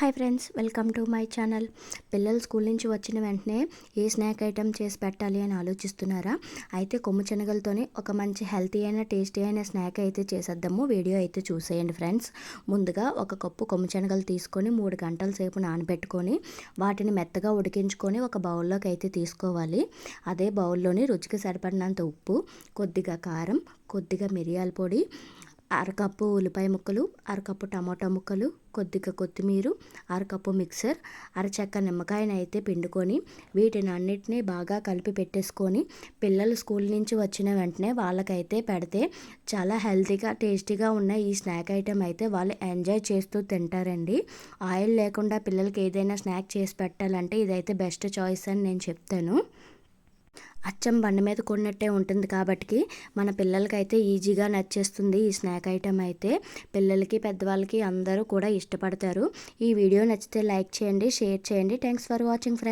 Hi friends welcome to my channel పిల్లలు school నుంచి వచ్చిన వెంటనే ఏ స్నాక్ ఐటెం చేసి పెట్టాలి అని ఆలోచిస్తున్నారా? అయితే కొమ్ము శనగలతోనే ఒక మంచి హెల్తీ అయిన టేస్టీ అయిన స్నాక్ అయితే చేసేద్దాము. వీడియో అయితే చూసేయండి ఫ్రెండ్స్ ముందుగా ఒక కప్పు కొమ్ము శనగలు తీసుకొని మూడు గంటల సేపు నానబెట్టుకొని వాటిని మెత్తగా ఉడికించుకొని ఒక బౌల్లోకి అయితే తీసుకోవాలి. అదే బౌల్లోని రుచికి సరిపడినంత ఉప్పు కొద్దిగా కారం కొద్దిగా మిరియాల పొడి అరకప్పు ఉల్లిపాయ ముక్కలు అరకప్పు టమాటా ముక్కలు కొద్దిగా కొత్తిమీర అరకప్పు మిక్సర్ అరచక్క నిమ్మకాయని అయితే పిండుకొని వీటిని అన్నిటినీ బాగా కలిపి పెట్టేసుకొని పిల్లలు స్కూల్ నుంచి వచ్చిన వెంటనే వాళ్ళకైతే పెడితే చాలా హెల్తీగా టేస్టీగా ఉన్న ఈ స్నాక్ ఐటెం అయితే వాళ్ళు ఎంజాయ్ చేస్తూ తింటారండి. ఆయిల్ లేకుండా పిల్లలకి ఏదైనా స్నాక్ చేసి పెట్టాలంటే ఇదైతే బెస్ట్ చాయిస్ అని నేను చెప్తాను. అచ్చం బండి మీద కొన్నట్టే ఉంటుంది కాబట్టి మన పిల్లలకైతే ఈజీగా నచ్చేస్తుంది ఈ స్నాక్ ఐటెం అయితే. పిల్లలకి పెద్దవాళ్ళకి అందరూ కూడా ఇష్టపడతారు. ఈ వీడియో నచ్చితే లైక్ చేయండి షేర్ చేయండి. Thanks for watching friends.